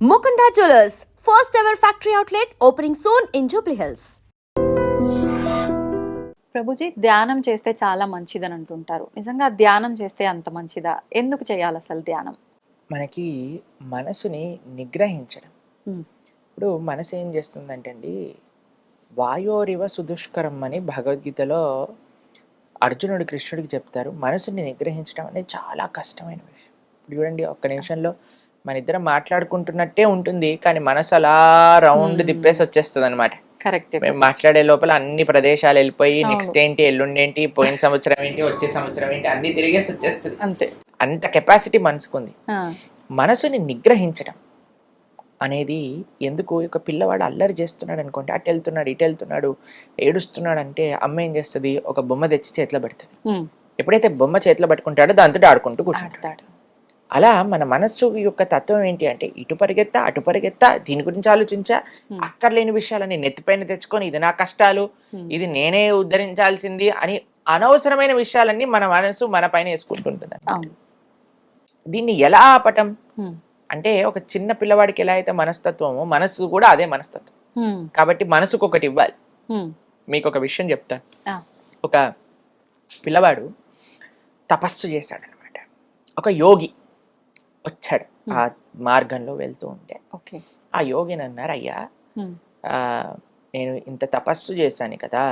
Mukunda Jewelers, first ever factory outlet opening soon in Jubilee Hills. Prabhuji ధ్యానం చేస్తే చాలా మంచిదని అంటుంటారు. నిజంగా ధ్యానం చేస్తే అంత మంచిదా? ఎందుకు చేయాలి అసలు ధ్యానం? మనకి మనసుని నిగ్రహించడం. ఇప్పుడు మనసు ఏం చేస్తుందంటే అండి వాయోరివ సుదుష్కరం అని భగవద్గీతలో అర్జునుడు కృష్ణుడికి చెప్తారు. మనసుని నిగ్రహించడం అనేది చాలా కష్టమైన విషయం. ఇప్పుడు చూడండి ఒక్క నిమిషంలో మన ఇద్దరం మాట్లాడుకుంటున్నట్టే ఉంటుంది కానీ మనసు అలా రౌండ్. తిప్పేసి వచ్చేస్తుంది అనమాట కరెక్ట్ మేము మాట్లాడే లోపల అన్ని ప్రదేశాలు వెళ్ళిపోయి. నెక్స్ట్ ఏంటి ఎల్లుండి ఏంటి పోయిన సంవత్సరం ఏంటి వచ్చే సంవత్సరం ఏంటి అన్ని తిరిగేసి వచ్చేస్తుంది అంతే. అంత కెపాసిటీ మనసుకుంది. మనసుని నిగ్రహించడం అనేది ఎందుకు ఒక పిల్లవాడు అల్లరి చేస్తున్నాడు అనుకోండి అటు వెళ్తున్నాడు ఇటు వెళ్తున్నాడు ఏడుస్తున్నాడు అంటే అమ్మ ఏం చేస్తుంది? ఒక బొమ్మ తెచ్చి చేతిలో పెడుతుంది. ఎప్పుడైతే బొమ్మ చేతిలో పట్టుకుంటాడో దాంతో ఆడుకుంటూ కూర్చుంటాడు. అలా మన మనస్సు యొక్క తత్వం ఏంటి అంటే ఇటు పరిగెత్తా అటు పరిగెత్తా దీని గురించి ఆలోచించా. అక్కర్లేని విషయాలని నెత్తిపైన తెచ్చుకొని ఇది నా కష్టాలు ఇది నేనే ఉద్ధరించాల్సింది అని అనవసరమైన విషయాలన్నీ మన మనసు మన పైన వేసుకుంటుంటుంది దీన్ని ఎలా ఆపటం? అంటే ఒక చిన్న పిల్లవాడికి ఎలా అయితే మనస్తత్వమో మనసు కూడా అదే మనస్తత్వం. కాబట్టి మనసుకు ఒకటి ఇవ్వాలి. మీకు ఒక విషయం చెప్తాను ఒక పిల్లవాడు తపస్సు చేశాడు అనమాట ఒక యోగి. వచ్చాడు ఆ మార్గంలో వెళ్తూ ఉంటే. ఆ యోగిని అన్నారు అయ్యా నేను ఇంత తపస్సు చేశాను కదా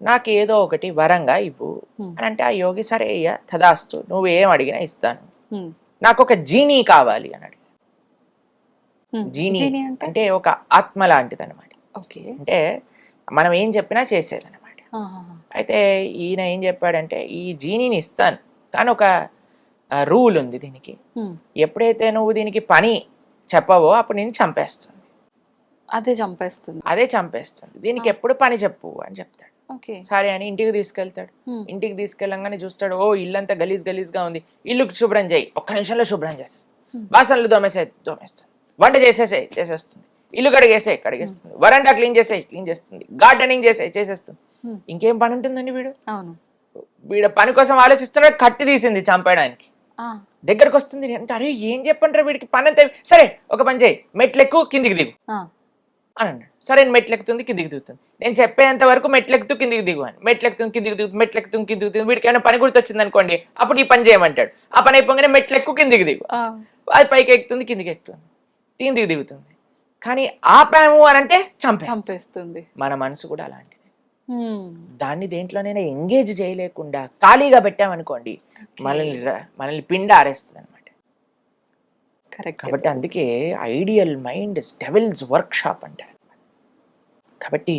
నాకు ఏదో ఒకటి వరంగా ఇవ్వు. అని అంటే ఆ యోగి సరే అయ్యా తదాస్తు నువ్వు ఏం అడిగినా ఇస్తాను. నాకు ఒక జీనీ కావాలి. అని అడిగాడు. ఉమ్. జీనీ అంటే? ఒక ఆత్మ లాంటిది అనమాట ఓకే. అంటే మనం ఏం చెప్పినా చేసేది అనమాట. అయితే ఈయన ఏం చెప్పాడంటే ఈ జీనీని ఇస్తాను కానీ ఒక రూల్ ఉంది దీనికి. ఎప్పుడైతే నువ్వు దీనికి పని చెప్పవో అప్పుడు నేను చంపేస్తుంది. అదే చంపేస్తుంది. అదే చంపేస్తుంది. దీనికి. ఎప్పుడు పని చెప్పు అని చెప్తాడు. ఓకే. సరే అని ఇంటికి తీసుకెళ్తాడు. ఇంటికి తీసుకెళ్ళంగానే చూస్తాడు ఓ ఇల్లంతా గలీజ్ గలీజ్గా ఉంది. ఇల్లు శుభ్రం చేయి. ఒక్క నిమిషంలో శుభ్రం చేసేస్తుంది. బాసనలు దోమేసే దోమేస్తుంది వంట చేసేసే చేసేస్తుంది. ఇల్లు కడిగేసే కడిగేస్తుంది. వరండా క్లీన్ చేసే క్లీన్ చేస్తుంది. గార్డెనింగ్ చేసే చేసేస్తుంది. ఇంకేం పని ఉంటుందండి వీడు? అవును. వీడు పని కోసం ఆలోచిస్తున్నాడు కత్తి తీసింది చంపడానికి ఆ, దగ్గరకు వస్తుంది అంటే అరే ఏం చెప్పంటారు వీడికి? పని అంతే సరే ఒక పని చేయి. మెట్లెక్కు కిందికి దిగు. ఆ, అని అన్నాడు. సరే మెట్లెక్కుతుంది కిందికి దిగుతుంది. నేను చెప్పేంత వరకు మెట్లెక్కుతూ కిందికి దిగు అని. మెట్లెక్కుతుంది కిందికి దిగు మెట్లెక్కుతుంది కిందికి దిగు వీడికి ఏమైనా పని గుర్తొచ్చింది అనుకోండి అప్పుడు ఈ పని చేయమంటాడు. ఆ పని అయిపోగానే మెట్లెక్కు కిందికి దిగు. ఆ, అది పైకి ఎక్కుతుంది కిందికి ఎక్కుతుంది కిందికి దిగుతుంది. కానీ ఆపాము అని అంటే చంపే చంపేస్తుంది. మన మనసు కూడా అలాంటిది. ఉమ్, దాన్ని దేంట్లోనైనా ఎంగేజ్ చేయలేకుండా ఖాళీగా పెట్టామనుకోండి. మనల్ని మనల్ని పిండ ఆరేస్తుంది అనమాట కాబట్టి అందుకే ideal mind devil's workshop అంటారు. కాబట్టి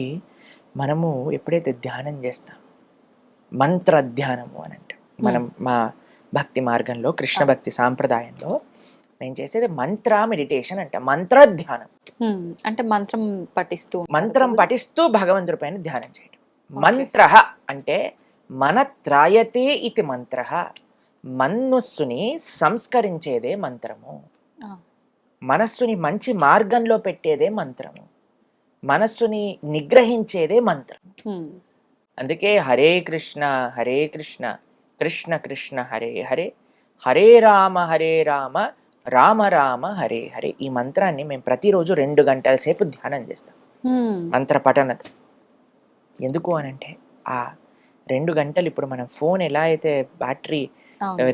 మనము ఎప్పుడైతే ధ్యానం చేస్తాం మంత్ర ధ్యానము అని అంటాం మనం మా భక్తి మార్గంలో కృష్ణ భక్తి సాంప్రదాయంలో నేను చేసేది? మంత్ర మెడిటేషన్ అంట. మంత్ర ధ్యానం అంటే మంత్రం పఠిస్తూ మంత్రం? పఠిస్తూ భగవంతుడి పైన ధ్యానం చేయడం. Okay. మంత్ర అంటే మన త్రాయతే ఇది మంత్ర. మనస్సుని సంస్కరించేదే మంత్రము. మనస్సుని మంచి మార్గంలో పెట్టేదే మంత్రము. మనస్సుని నిగ్రహించేదే మంత్రం అందుకే హరే కృష్ణ హరే కృష్ణ కృష్ణ కృష్ణ హరే హరే. హరే రామ హరే రామ. రామ రామ హరే హరే ఈ మంత్రాన్ని మేము ప్రతిరోజు రెండు గంటల సేపు ధ్యానం చేస్తాం. మంత్ర పఠనత ఎందుకు అనంటే ఆ రెండు గంటలు ఇప్పుడు మనం ఫోన్ ఎలా అయితే బ్యాటరీ.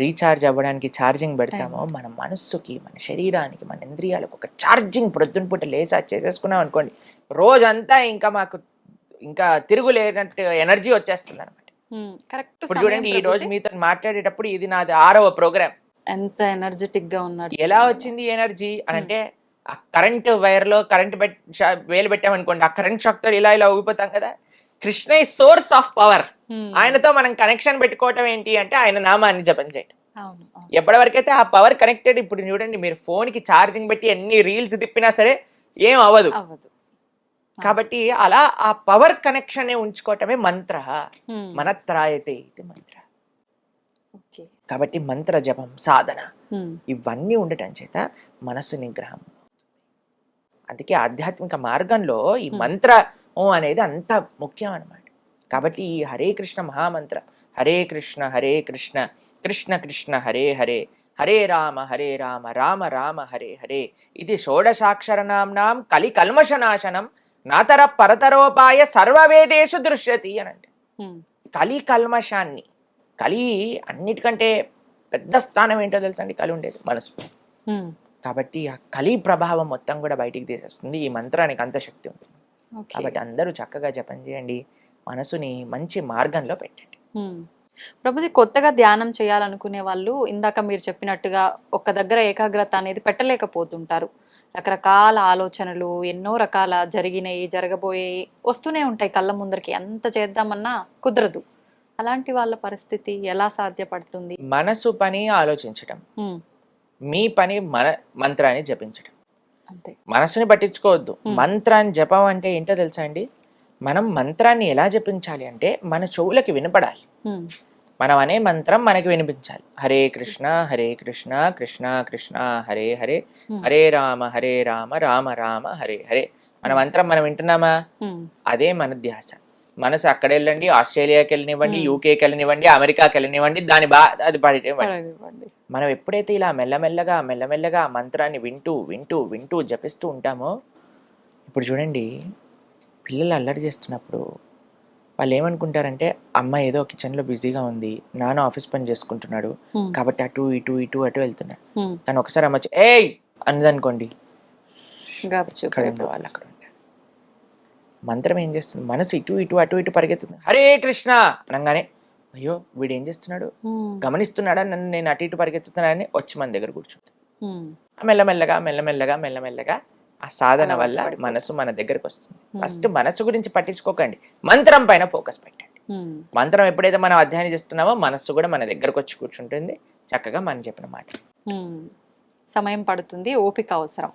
రీఛార్జ్ అవ్వడానికి ఛార్జింగ్ పెడతామో మన మనస్సుకి మన శరీరానికి మన ఇంద్రియాలకు ఒక ఛార్జింగ్ ప్రొద్దున పూట లేసా చేసేసుకున్నాం అనుకోండి రోజంతా ఇంకా మాకు ఇంకా తిరుగులేనట్టు ఎనర్జీ వచ్చేస్తుంది అనమాట ఇప్పుడు చూడండి ఈ రోజు. మీతో మాట్లాడేటప్పుడు ఇది నాది ఆరవ ప్రోగ్రామ్. ఎంత ఎనర్జెటిక్గా ఉన్నారు ఎలా వచ్చింది ఎనర్జీ అని అంటే ఆ కరెంట్ వైర్లో కరెంట్ వేలు పెట్టామనుకోండి ఆ కరెంట్ షాక్తో ఇలా ఇలా ఊగిపోతాం కదా? కృష్ణ ఈ సోర్స్ ఆఫ్ పవర్ ఆయనతో మనం కనెక్షన్ పెట్టుకోవటం ఏంటి అంటే ఆయన నామాన్ని జపం చేయటం. అవును. ఎప్పటివరకైతే ఆ పవర్ కనెక్టెడ్ ఇప్పుడు చూడండి మీరు ఫోన్కి ఛార్జింగ్ పెట్టి ఎన్ని రీల్స్ తిప్పినా సరే ఏం అవ్వదు. కాబట్టి అలా ఆ పవర్ కనెక్షన్ ఉంచుకోవటమే మంత్ర. ఉమ్, మనత్రాయతే ఇది మంత్ర. కాబట్టి మంత్ర జపం సాధన ఇవన్నీ ఉండటం చేత మనస్సు నిగ్రహం అందుకే ఆధ్యాత్మిక మార్గంలో ఈ. మంత్రం అనేది అంత ముఖ్యం అన్నమాట. కాబట్టి ఈ హరే కృష్ణ మహామంత్రం హరే కృష్ణ హరే కృష్ణ కృష్ణ కృష్ణ హరే హరే హరే రామ హరే రామ రామ రామ హరే హరే ఇది షోడశాక్షరనాంనాం కలి కల్మషనాశనం నాతర పరతరోపాయ సర్వవేదేషు దృశ్యతి అని అంటే కలి కల్మషాన్ని కలి అన్నిటికంటే పెద్ద స్థానం ఏంటో తెలుసండి? కలి ఉండేది మనసు. కాబట్టి ఆ కలి ప్రభావం మొత్తం కూడా బయటికి తీసేస్తుంది. ఈ మంత్రానికి అంత శక్తి ఉంటుంది. ఓకే. కాబట్టి అందరూ చక్కగా జపం చేయండి. మనసుని మంచి మార్గంలో పెట్టండి. ప్రభుజీ కొత్తగా ధ్యానం చేయాలనుకునే వాళ్ళు ఇందాక మీరు చెప్పినట్టుగా ఒక దగ్గర ఏకాగ్రత అనేది పెట్టలేకపోతుంటారు. రకరకాల ఆలోచనలు ఎన్నో రకాల జరిగినాయి జరగబోయేవి వస్తూనే ఉంటాయి కళ్ళ ముందరికి. ఎంత చేద్దామన్నా కుదరదు. అలాంటి వాళ్ళ పరిస్థితి ఎలా సాధ్యపడుతుంది? మనసు పని ఆలోచించటం. ఉమ్, మీ పని మన మంత్రాన్ని జపించటం. అంతే. మనసుని పట్టించుకోవద్దు. మంత్రాన్ని జపం అంటే ఏంటో తెలుసా అండి? మనం మంత్రాన్ని ఎలా జపించాలి అంటే మన చెవులకి వినపడాలి. మనం అనే మంత్రం మనకి వినిపించాలి. హరే కృష్ణ హరే కృష్ణ కృష్ణ కృష్ణ హరే హరే. హరే రామ హరే రామ రామ రామ హరే హరే మన మంత్రం మనం వింటున్నామా? అదే మన ధ్యాస. మనసు అక్కడ వెళ్ళండి ఆస్ట్రేలియాకి వెళ్ళనివ్వండి. యూకేకి వెళ్ళనివ్వండి అమెరికాకి వెళ్ళనివ్వండి దాని బా అది పడివ్వండి. మనం ఎప్పుడైతే ఇలా మెల్లమెల్లగా మెల్లమెల్లగా మంత్రాన్ని వింటూ వింటూ వింటూ జపిస్తూ ఉంటామో ఇప్పుడు చూడండి పిల్లలు అల్లరి చేస్తున్నప్పుడు వాళ్ళు ఏమనుకుంటారంటే అమ్మ ఏదో కిచెన్లో బిజీగా ఉంది నాన్న ఆఫీస్ పని చేసుకుంటున్నాడు కాబట్టి అటు ఇటు ఇటు అటు వెళ్తున్నాడు కానీ ఒకసారి అమ్మ ఏయ్! అన్నదనుకోండి. అక్కడ ఉన్న. వాళ్ళు అక్కడ మంత్రం ఏం చేస్తుంది? మనసు ఇటు ఇటు అటు ఇటు పరిగెత్తుంది హరే కృష్ణ! అనగానే అయ్యో వీడు ఏం చేస్తున్నాడు గమనిస్తున్నాడా? నన్ను నేను అటు ఇటు పరిగెత్తుతున్నానని వచ్చి మన దగ్గర కూర్చుంటాడు మెల్లమెల్లగా మెల్లమెల్లగా మెల్లమెల్లగా ఆ సాధన వల్ల. మనసు మన దగ్గరకు వస్తుంది. ఫస్ట్ మనసు గురించి పట్టించుకోకండి. మంత్రం పైన ఫోకస్ పెట్టండి. మంత్రం ఎప్పుడైతే మనం అధ్యయనం చేస్తున్నామో మనస్సు కూడా మన దగ్గరకు వచ్చి కూర్చుంటుంది. చక్కగా మనం చెప్పిన మాట. సమయం పడుతుంది. ఓపిక అవసరం.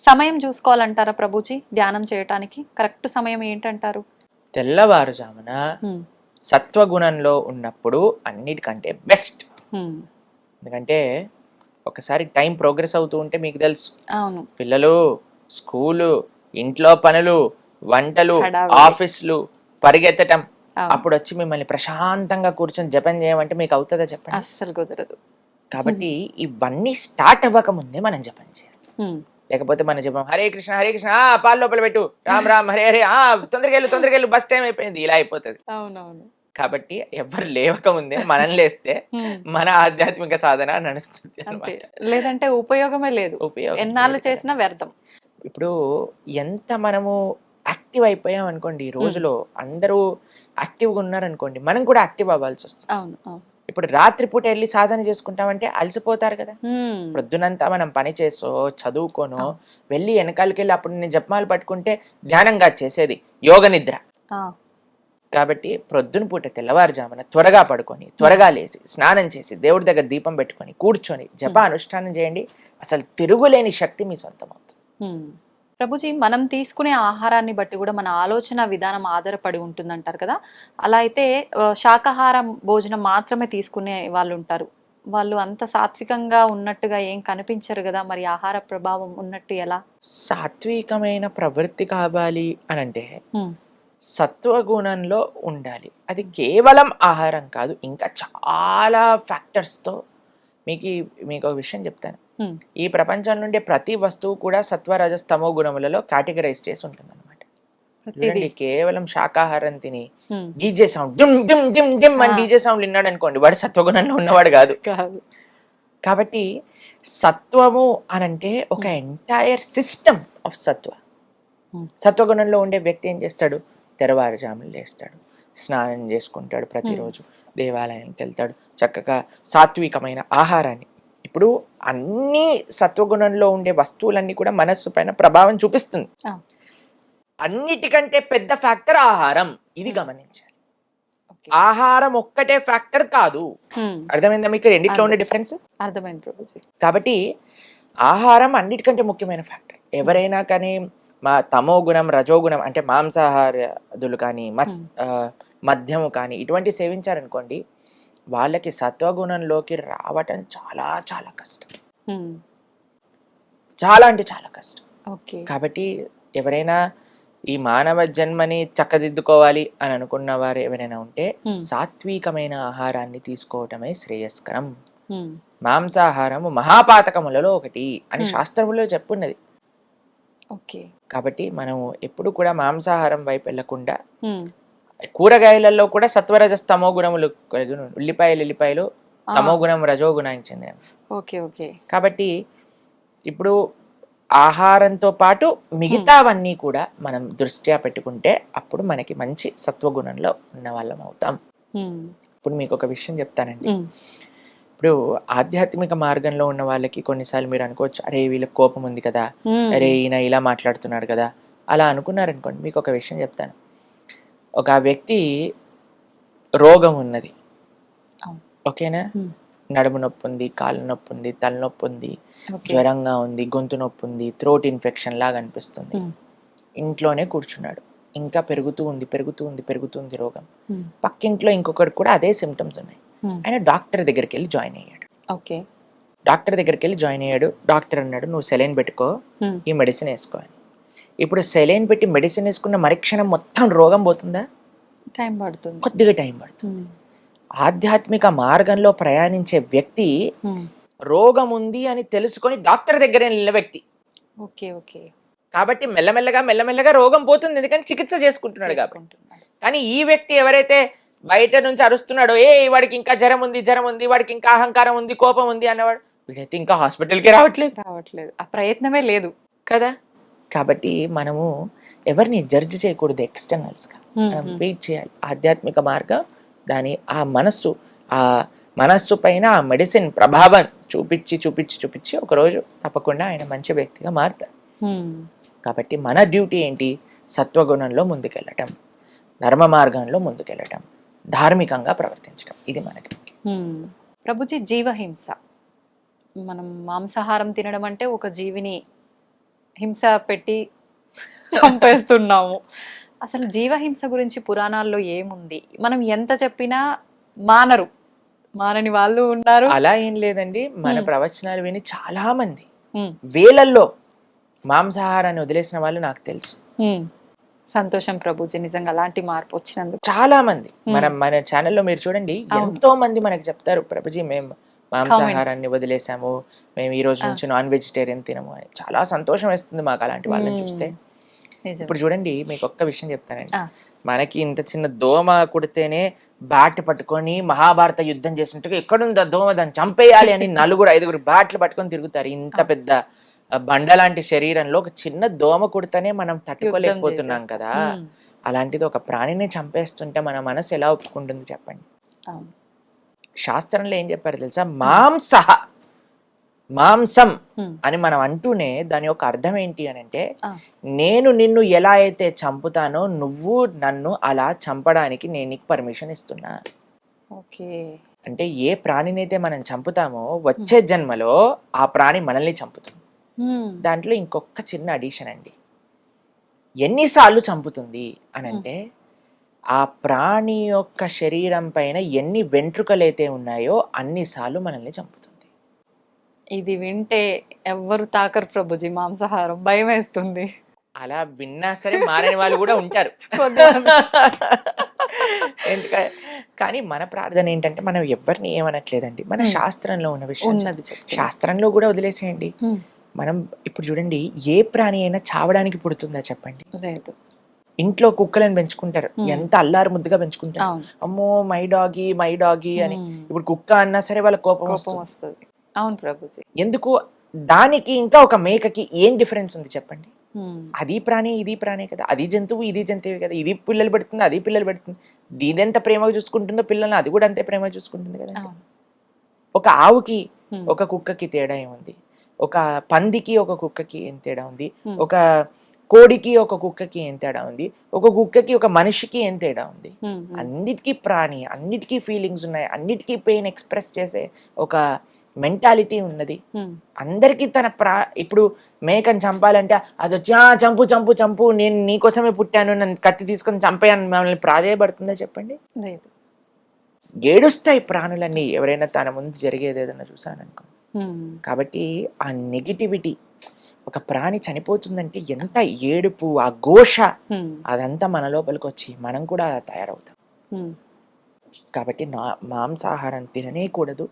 సమయం చూసుకోవాలంటారా ప్రభుజీ ధ్యానం చేయటానికి కరెక్ట్ సమయం ఏంటంటారు తెల్లవారుజామున. సత్వగుణంలో ఉన్నప్పుడు అన్నిటికంటే బెస్ట్. ఎందుకంటే ఒకసారి టైం ప్రోగ్రెస్ అవుతూ ఉంటే మీకు తెలుసు అవును పిల్లలు స్కూలు ఇంట్లో పనులు వంటలు. ఆఫీసులు పరిగెత్తటం. అప్పుడు వచ్చి మిమ్మల్ని ప్రశాంతంగా కూర్చొని జపం చేయమంటే మీకు అవుతుందా చెప్పండి అస్సలు కుదరదు కాబట్టి ఇవన్నీ స్టార్ట్ అవ్వక ముందే మనం జపం చేయాలి. లేకపోతే మన జపం హరే కృష్ణ హరే కృష్ణ ఆ, పాలు లోపల పెట్టు. రామ్ రామ్ హరే హరే ఆ తొందరగా వెళ్ళు తొందరగా వెళ్ళు బస్ టైం అయిపోయింది. ఇలా అయిపోతుంది. అవునవును. కాబట్టి ఎవరు లేవక ముందే మనం లేస్తే. మన ఆధ్యాత్మిక సాధన నడుస్తుంది లేదంటే ఉపయోగమే లేదు. ఉపయోగం ఎన్నాళ్ళు. చేసినా వ్యర్థం. ఇప్పుడు ఎంత మనము యాక్టివ్ అయిపోయాం అనుకోండి ఈ రోజులో అందరూ యాక్టివ్గా ఉన్నారనుకోండి మనం కూడా యాక్టివ్ అవ్వాల్సి వస్తుంది అవును అవును. ఇప్పుడు రాత్రిపూట వెళ్ళి సాధన చేసుకుంటామంటే అలసిపోతారు కదా. ప్రొద్దునంతా మనం పని చేసో చదువుకోనో. వెళ్ళి వెనకాలకి వెళ్ళి అప్పుడు నేను జపమాలు పట్టుకుంటే ధ్యానంగా చేసేది యోగ నిద్ర. కాబట్టి ప్రొద్దున పూట తెల్లవారుజామున త్వరగా పడుకొని త్వరగా లేచి స్నానం చేసి దేవుడి దగ్గర దీపం పెట్టుకొని కూర్చొని జప అనుష్ఠానం చేయండి అసలు తిరుగులేని శక్తి మీ సొంతం అవుతుంది. ప్రభుజీ మనం తీసుకునే ఆహారాన్ని బట్టి కూడా మన ఆలోచన విధానం ఆధారపడి ఉంటుందంటారు కదా? అలా అయితే శాకాహారం భోజనం మాత్రమే తీసుకునే వాళ్ళు ఉంటారు. వాళ్ళు అంత సాత్వికంగా ఉన్నట్టుగా ఏం కనిపించరు కదా? మరి ఆహార ప్రభావం ఉన్నట్టు ఎలా? సాత్వికమైన ప్రవృత్తి కావాలి అని అంటే. సత్వగుణంలో ఉండాలి. అది కేవలం ఆహారం కాదు. ఇంకా చాలా ఫ్యాక్టర్స్తో మీకు మీకు ఒక విషయం చెప్తాను. ఈ ప్రపంచంలో ఉండే ప్రతి వస్తువు కూడా సత్వ రజస్ తమో గుణములలో కేటగరైజ్ చేసి ఉంటుంది అనమాట చూడండి కేవలం శాకాహారం తిని. డీజే సౌండ్ డిమ్ డిమ్ డిమ్ డిమ్ అని. డీజే సౌండ్ విన్నాడు అనుకోండి వాడు సత్వగుణంలో ఉన్నవాడు కాదు. కాదు. కాబట్టి సత్వము అనంటే ఒక ఎంటైర్ సిస్టమ్ ఆఫ్ సత్వ. సత్వగుణంలో ఉండే వ్యక్తి ఏం చేస్తాడు? తెరవారుజాములు లేస్తాడు. స్నానం చేసుకుంటాడు ప్రతిరోజు. దేవాలయానికి వెళ్తాడు. చక్కగా సాత్వికమైన ఆహారాన్ని ఇప్పుడు అన్ని సత్వగుణంలో ఉండే వస్తువులన్నీ కూడా మనస్సు పైన ప్రభావం చూపిస్తుంది. అన్నిటికంటే పెద్ద ఫ్యాక్టర్ ఆహారం. ఇది గమనించాలి. ఆహారం ఒక్కటే ఫ్యాక్టర్ కాదు. అర్థమైందా మీకు? రెండిట్లో ఉండే. డిఫరెన్స్? అర్థమైంది కాబట్టి ఆహారం అన్నిటికంటే ముఖ్యమైన ఫ్యాక్టర్. ఎవరైనా కానీ మా తమో గుణం రజో గుణం అంటే మాంసాహారదులు కానీ మత్స్ మద్యము కానీ ఇటువంటి సేవించారనుకోండి వాళ్ళకి సత్వగుణంలోకి రావటం చాలా చాలా కష్టం. చాలా అంటే చాలా కష్టం. ఓకే. కాబట్టి ఎవరైనా ఈ మానవ జన్మని చక్కదిద్దుకోవాలి అని అనుకున్న వారు ఎవరైనా ఉంటే. సాత్వికమైన ఆహారాన్ని తీసుకోవటమే శ్రేయస్కరం. మాంసాహారము మహాపాతకములలో ఒకటి అని. శాస్త్రములో చెప్పున్నది. ఓకే. కాబట్టి మనం ఎప్పుడు కూడా మాంసాహారం వైపు వెళ్ళకుండా కూరగాయలలో కూడా సత్వరజస్ తమో గుణములు. ఉల్లిపాయలు ఉల్లిపాయలు తమో గుణం రజో గుణానికి చెందినవి. Okay okay. కాబట్టి ఇప్పుడు ఆహారంతో పాటు మిగతావన్నీ కూడా మనం దృష్ట్యా పెట్టుకుంటే అప్పుడు మనకి మంచి సత్వగుణంలో ఉన్న వాళ్ళం అవుతాం ఇప్పుడు మీకు ఒక విషయం చెప్తానండి. ఇప్పుడు ఆధ్యాత్మిక మార్గంలో ఉన్న వాళ్ళకి కొన్నిసార్లు మీరు అనుకోవచ్చు అరే వీళ్ళకి కోపం ఉంది కదా అరే ఈయన ఇలా మాట్లాడుతున్నాడు కదా అలా అనుకున్నారనుకోండి మీకు ఒక విషయం చెప్తాను. ఒక వ్యక్తి రోగం ఉన్నది. ఓకేనా. నడుము నొప్పి ఉంది కాళ్ళ నొప్పి ఉంది తలనొప్పి ఉంది. జ్వరంగా ఉంది గొంతు నొప్పి ఉంది థ్రోట్ ఇన్ఫెక్షన్ లాగా అనిపిస్తుంది. ఇంట్లోనే కూర్చున్నాడు. ఇంకా పెరుగుతూ ఉంది పెరుగుతూ ఉంది పెరుగుతుంది రోగం. పక్కింట్లో ఇంకొకటి కూడా అదే సిమ్టమ్స్ ఉన్నాయి. ఆయన డాక్టర్ దగ్గరికి వెళ్ళి జాయిన్ అయ్యాడు. ఓకే. డాక్టర్ దగ్గరికి వెళ్ళి జాయిన్ అయ్యాడు. డాక్టర్ అన్నాడు నువ్వు సెలైన్ పెట్టుకో ఈ మెడిసిన్ వేసుకో అని. ఇప్పుడు సెలైన్ పెట్టి మెడిసిన్ వేసుకున్న మరుక్షణం మొత్తం రోగం పోతుందా? టైం పడుతుంది. కొద్దిగా టైం పడుతుంది. ఆధ్యాత్మిక మార్గంలో ప్రయాణించే వ్యక్తి ఉమ్, రోగం ఉంది అని తెలుసుకొని డాక్టర్ దగ్గర వెళ్ళిన వ్యక్తి. Okay okay. కాబట్టి మెల్లమెల్లగా మెల్లమెల్లగా రోగం పోతుంది. ఎందుకంటే చికిత్స చేసుకుంటున్నాడు కాబట్టి. కానీ ఈ వ్యక్తి ఎవరైతే బయట నుంచి అరుస్తున్నాడో ఏ వాడికి ఇంకా జ్వరం ఉంది జ్వరం ఉంది వాడికి ఇంకా అహంకారం ఉంది కోపం ఉంది అన్నవాడు వీడైతే ఇంకా హాస్పిటల్కి రావట్లేదు. రావట్లేదు. ఆ ప్రయత్నమే లేదు. కదా? కాబట్టి మనము ఎవరిని జడ్జి చేయకూడదు ఎక్స్టర్నల్స్గా వెయిట్ చేయాలి. ఆధ్యాత్మిక మార్గం దాని ఆ మనస్సు ఆ మనస్సు పైన ఆ మెడిసిన్ ప్రభావం చూపించి చూపించి చూపించి ఒకరోజు తప్పకుండా ఆయన మంచి వ్యక్తిగా మారుతారు కాబట్టి మన డ్యూటీ ఏంటి? సత్వగుణంలో ముందుకెళ్ళటం ధర్మ మార్గంలో ముందుకెళ్ళటం ధార్మికంగా ప్రవర్తించడం ఇది మనకి. ప్రభుజీ జీవహింస. మనం మాంసాహారం తినడం అంటే ఒక జీవిని హింస పెట్టి చంపేస్తున్నాము. అసలు జీవహింస గురించి పురాణాల్లో ఏముంది? మనం ఎంత చెప్పినా మానరు. మానని వాళ్ళు ఉన్నారు. అలా ఏం లేదండి. మన. ప్రవచనాలు విని చాలా మంది వేలల్లో మాంసాహారాన్ని వదిలేసిన వాళ్ళు నాకు తెలుసు. సంతోషం ప్రభుజీ నిజంగా అలాంటి మార్పు వచ్చినందుకు. చాలా మంది. మనం మన ఛానల్లో మీరు చూడండి. ఎంతో మంది మనకి చెప్తారు ప్రభుజీ మేము మాంసాహారాన్ని వదిలేసాము మేము ఈ రోజు. నుంచి నాన్ వెజిటేరియన్ తినము అని చాలా సంతోషం వేస్తుంది మాకు అలాంటి వాళ్ళని చూస్తే. ఇప్పుడు చూడండి మీకు ఒక్క విషయం చెప్తానండి. మనకి ఇంత చిన్న దోమ కుడితేనే బ్యాట్ పట్టుకొని మహాభారత యుద్ధం చేసినట్టుగా ఎక్కడుంది దోమ దాన్ని చంపేయాలి అని నలుగురు ఐదుగురు బ్యాట్లు పట్టుకొని తిరుగుతారు ఇంత. పెద్ద బండ లాంటి శరీరంలో ఒక చిన్న దోమ కుడితేనే మనం తట్టుకోలేకపోతున్నాం. కదా అలాంటిది ఒక ప్రాణిని చంపేస్తుంటే మన మనసు ఎలా ఒప్పుకుంటుంది చెప్పండి. శాస్త్రంలో ఏం చెప్పారు తెలుసా? మాంస మాంసం అని మనం అంటూనే దాని యొక్క అర్థం ఏంటి అని అంటే. నేను నిన్ను ఎలా అయితే చంపుతానో నువ్వు నన్ను అలా చంపడానికి నేను నీకు పర్మిషన్ ఇస్తున్నా. ఓకే. అంటే ఏ ప్రాణినైతే మనం చంపుతామో వచ్చే జన్మలో ఆ ప్రాణి మనల్ని చంపుతుంది. దాంట్లో ఇంకొక చిన్న అడిషన్ అండి. ఎన్నిసార్లు చంపుతుంది అని అంటే ఆ ప్రాణి యొక్క శరీరం పైన ఎన్ని వెంట్రుకలైతే ఉన్నాయో అన్నిసార్లు మనల్ని చంపుతుంది ఇది వింటే ఎవ్వరు తాకరు ప్రభుజీ మాంసాహారం భయం వేస్తుంది అలా విన్నా సరే మారని వాళ్ళు కూడా ఉంటారు. ఎందుకంటే కానీ మన ప్రార్థన ఏంటంటే మనం ఎవరిని ఏమనట్లేదండి మన. శాస్త్రంలో ఉన్న విషయం. శాస్త్రంలో కూడా వదిలేసేయండి. మనం ఇప్పుడు చూడండి ఏ ప్రాణి అయినా చావడానికి పుడుతుందా చెప్పండి లేదు ఇంట్లో కుక్కలను పెంచుకుంటారు. ఎంత అల్లారు ముద్దుగా పెంచుకుంటారు. అమ్మో మై డాగి మై డాగి అని. ఇప్పుడు కుక్క అన్నా సరే వాళ్ళ కోపం వస్తుంది. అవును ప్రభుజీ. ఎందుకు? దానికి ఇంకా ఒక మేకకి ఏం డిఫరెన్స్ ఉంది చెప్పండి? అది ప్రాణి ఇది ప్రాణి కదా. అది జంతువు ఇది జంతువు కదా. ఇది పిల్లలు పెడుతుంది అది పిల్లలు పెడుతుంది. ఇదెంత ప్రేమగా చూసుకుంటుందో పిల్లల్ని అది కూడా అంతే ప్రేమగా చూసుకుంటుంది కదా ఒక ఆవుకి ఒక కుక్కకి తేడా ఏముంది? ఒక పందికి ఒక కుక్కకి ఏం తేడా ఉంది? ఒక కోడికి ఒక కుక్కకి ఏం తేడా ఉంది? ఒక కుక్కకి ఒక మనిషికి ఏం తేడా ఉంది? అన్నిటికీ ప్రాణి అన్నిటికీ ఫీలింగ్స్ ఉన్నాయి అన్నిటికీ పెయిన్ ఎక్స్ప్రెస్ చేసే ఒక మెంటాలిటీ ఉన్నది. అందరికీ తన ప్రా ఇప్పుడు మేకని చంపాలంటే అది వచ్చి "ఆ, చంపు చంపు చంపు నేను నీకోసమే పుట్టాను నన్ను కత్తి తీసుకొని చంపేయని మమ్మల్ని ప్రాధేయపడుతుందా చెప్పండి? లేదు. ఏడుస్తాయి ప్రాణులన్నీ ఎవరైనా తన ముందు జరిగేది ఏదైనా చూసాననుకో కాబట్టి ఆ నెగిటివిటీ ఒక ప్రాణి చనిపోతుందంటే ఎంత ఏడుపు ఆ ఘోష అదంతా మన లోపలికి వచ్చి మనం కూడా తయారవుతాం. కాబట్టి నా మాంసాహారం తిననే కూడదు